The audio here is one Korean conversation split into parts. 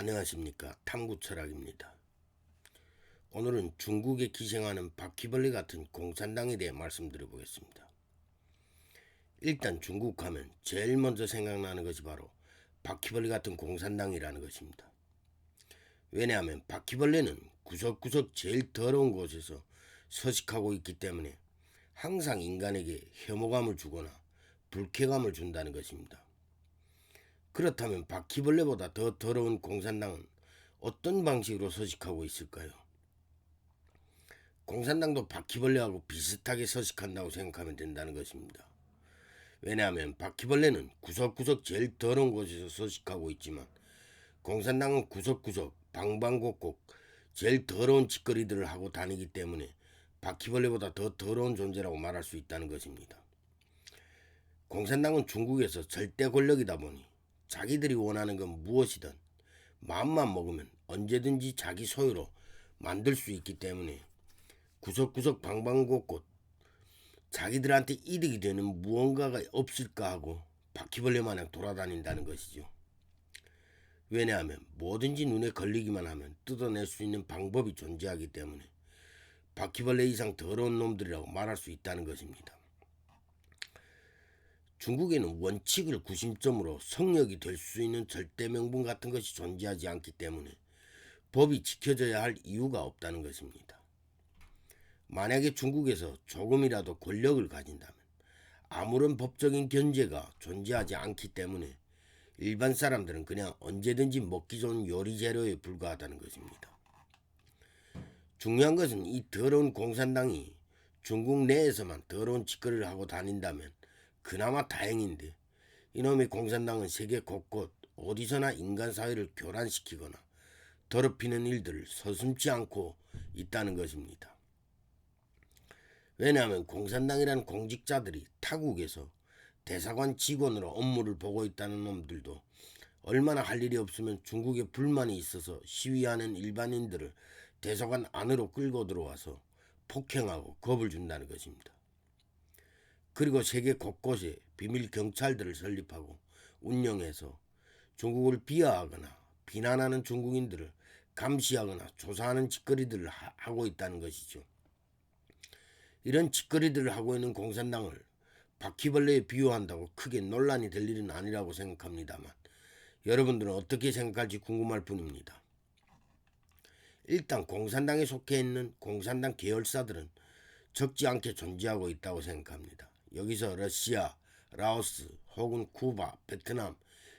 안녕하십니까 탐구철학입니다. 오늘은 중국에 기생하는 바퀴벌레 같은 공산당에 대해 말씀드려 보겠습니다. 일단 중국 하면 제일 먼저 생각나는 것이 바로 바퀴벌레 같은 공산당이라는 것입니다. 왜냐하면 바퀴벌레는 구석구석 제일 더러운 곳에서 서식하고 있기 때문에 항상 인간에게 혐오감을 주거나 불쾌감을 준다는 것입니다. 그렇다면 바퀴벌레보다 더 더러운 공산당은 어떤 방식으로 서식하고 있을까요? 공산당도 바퀴벌레하고 비슷하게 서식한다고 생각하면 된다는 것입니다. 왜냐하면 바퀴벌레는 구석구석 제일 더러운 곳에서 서식하고 있지만 공산당은 구석구석 방방곡곡 제일 더러운 짓거리들을 하고 다니기 때문에 바퀴벌레보다 더 더러운 존재라고 말할 수 있다는 것입니다. 공산당은 중국에서 절대 권력이다 보니 자기들이 원하는 건 무엇이든 마음만 먹으면 언제든지 자기 소유로 만들 수 있기 때문에 구석구석 방방곡곡 자기들한테 이득이 되는 무언가가 없을까 하고 바퀴벌레 마냥 돌아다닌다는 것이죠. 왜냐하면 뭐든지 눈에 걸리기만 하면 뜯어낼 수 있는 방법이 존재하기 때문에 바퀴벌레 이상 더러운 놈들이라고 말할 수 있다는 것입니다. 중국에는 원칙을 구심점으로 성역이 될 수 있는 절대 명분 같은 것이 존재하지 않기 때문에 법이 지켜져야 할 이유가 없다는 것입니다. 만약에 중국에서 조금이라도 권력을 가진다면 아무런 법적인 견제가 존재하지 않기 때문에 일반 사람들은 그냥 언제든지 먹기 좋은 요리 재료에 불과하다는 것입니다. 중요한 것은 이 더러운 공산당이 중국 내에서만 더러운 짓거리를 하고 다닌다면 그나마 다행인데 이놈의 공산당은 세계 곳곳 어디서나 인간 사회를 교란시키거나 더럽히는 일들을 서슴지 않고 있다는 것입니다. 왜냐하면 공산당이라는 공직자들이 타국에서 대사관 직원으로 업무를 보고 있다는 놈들도 얼마나 할 일이 없으면 중국에 불만이 있어서 시위하는 일반인들을 대사관 안으로 끌고 들어와서 폭행하고 겁을 준다는 것입니다. 그리고 세계 곳곳에 비밀 경찰들을 설립하고 운영해서 중국을 비하하거나 비난하는 중국인들을 감시하거나 조사하는 짓거리들을 하고 있다는 것이죠. 이런 짓거리들을 하고 있는 공산당을 바퀴벌레에 비유한다고 크게 논란이 될 일은 아니라고 생각합니다만 여러분들은 어떻게 생각할지 궁금할 뿐입니다. 일단 공산당에 속해 있는 공산당 계열사들은 적지 않게 존재하고 있다고 생각합니다. 여기서 러시아, 라오스 혹은 쿠바, 베트남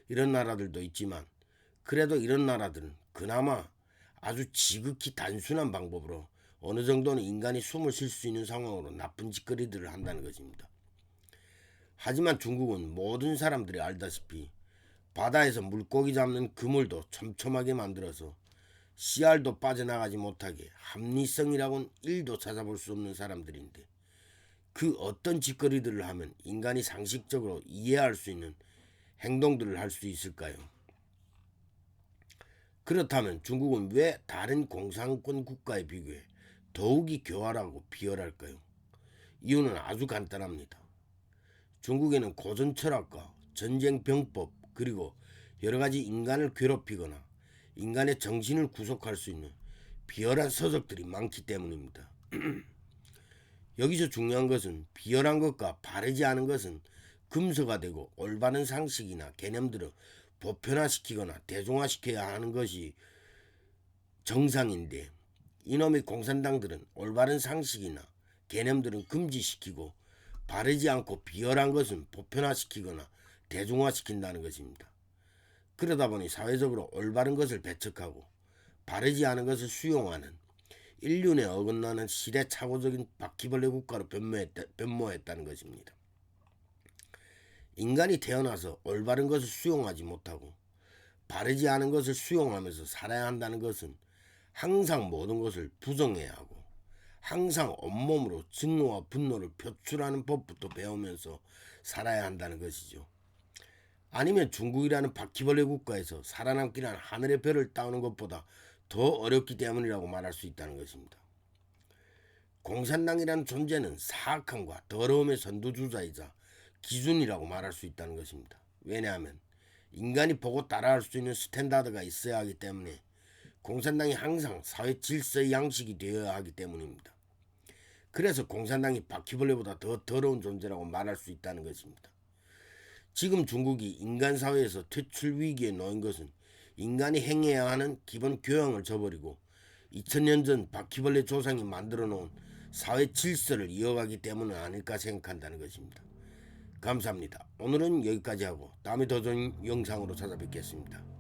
이런 나라들도 있지만 그래도 이런 나라들은 그나마 아주 지극히 단순한 방법으로 어느 정도는 인간이 숨을 쉴 수 있는 상황으로 나쁜 짓거리들을 한다는 것입니다. 하지만 중국은 모든 사람들이 알다시피 바다에서 물고기 잡는 그물도 촘촘하게 만들어서 씨알도 빠져나가지 못하게 합리성이라고는 1도 찾아볼 수 없는 사람들인데 그 어떤 짓거리들을 하면 인간이 상식적으로 이해할 수 있는 행동들을 할 수 있을까요? 그렇다면 중국은 왜 다른 공산권 국가에 비교해 더욱이 교활하고 비열할까요? 이유는 아주 간단합니다. 중국에는 고전 철학과 전쟁 병법 그리고 여러 가지 인간을 괴롭히거나 인간의 정신을 구속할 수 있는 비열한 서적들이 많기 때문입니다. 여기서 중요한 것은 비열한 것과 바르지 않은 것은 금서가 되고 올바른 상식이나 개념들을 보편화시키거나 대중화시켜야 하는 것이 정상인데 이놈의 공산당들은 올바른 상식이나 개념들은 금지시키고 바르지 않고 비열한 것은 보편화시키거나 대중화시킨다는 것입니다. 그러다 보니 사회적으로 올바른 것을 배척하고 바르지 않은 것을 수용하는 인륜에 어긋나는 시대착오적인 바퀴벌레 국가로 변모했다, 변모했다는 것입니다. 인간이 태어나서 올바른 것을 수용하지 못하고 바르지 않은 것을 수용하면서 살아야 한다는 것은 항상 모든 것을 부정해야 하고 항상 온몸으로 증오와 분노를 표출하는 법부터 배우면서 살아야 한다는 것이죠. 아니면 중국이라는 바퀴벌레 국가에서 살아남기란 하늘의 별을 따오는 것보다 더 어렵기 때문이라고 말할 수 있다는 것입니다. 공산당이라는 존재는 사악함과 더러움의 선두주자이자 기준이라고 말할 수 있다는 것입니다. 왜냐하면 인간이 보고 따라할 수 있는 스탠다드가 있어야 하기 때문에 공산당이 항상 사회 질서의 양식이 되어야 하기 때문입니다. 그래서 공산당이 바퀴벌레보다 더 더러운 존재라고 말할 수 있다는 것입니다. 지금 중국이 인간 사회에서 퇴출 위기에 놓인 것은 인간이 행해야 하는 기본 교양을 저버리고 2000년 전 바퀴벌레 조상이 만들어 놓은 사회 질서를 이어가기 때문은 아닐까 생각한다는 것입니다. 감사합니다. 오늘은 여기까지 하고 다음에 더 좋은 영상으로 찾아뵙겠습니다.